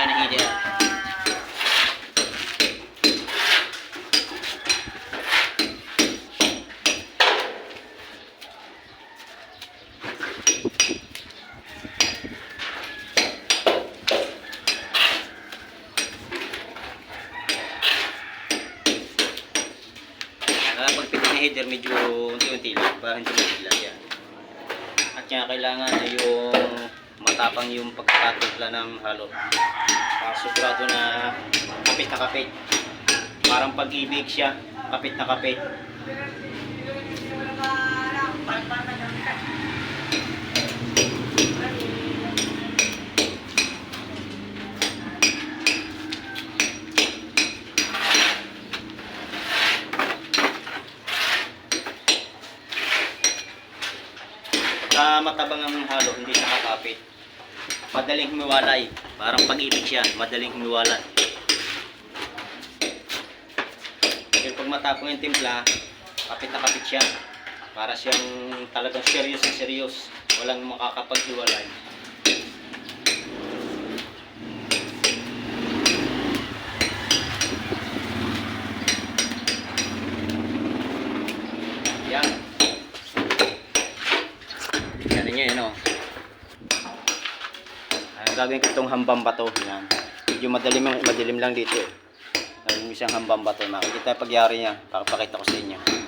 Kaya pag pitik na header, medyo unti-unti lang para hindi mabigla yan. At kaya kailangan ay yung matapang yung pagkakatimpla ng halo. Para sigurado na kapit na kapit. Parang pag-ibig siya, kapit na kapit. Sa matabang ang halo, hindi siya kakapit. Madaling humiwalay. Parang pag-ibig siya, madaling humiwalay. Pero pag matapang yung timpla, kapit na kapit siya. Para siyang talagang serious na serious. Walang makakapaghiwalay. Yan. Nyo yun, oh. Ang gagawin ko itong hambang bato. Yan. Medyo madilim, madilim lang dito eh. Gagawin siyang hambang bato. Nakikita yung pagyari niya. Papakita ko sa inyo.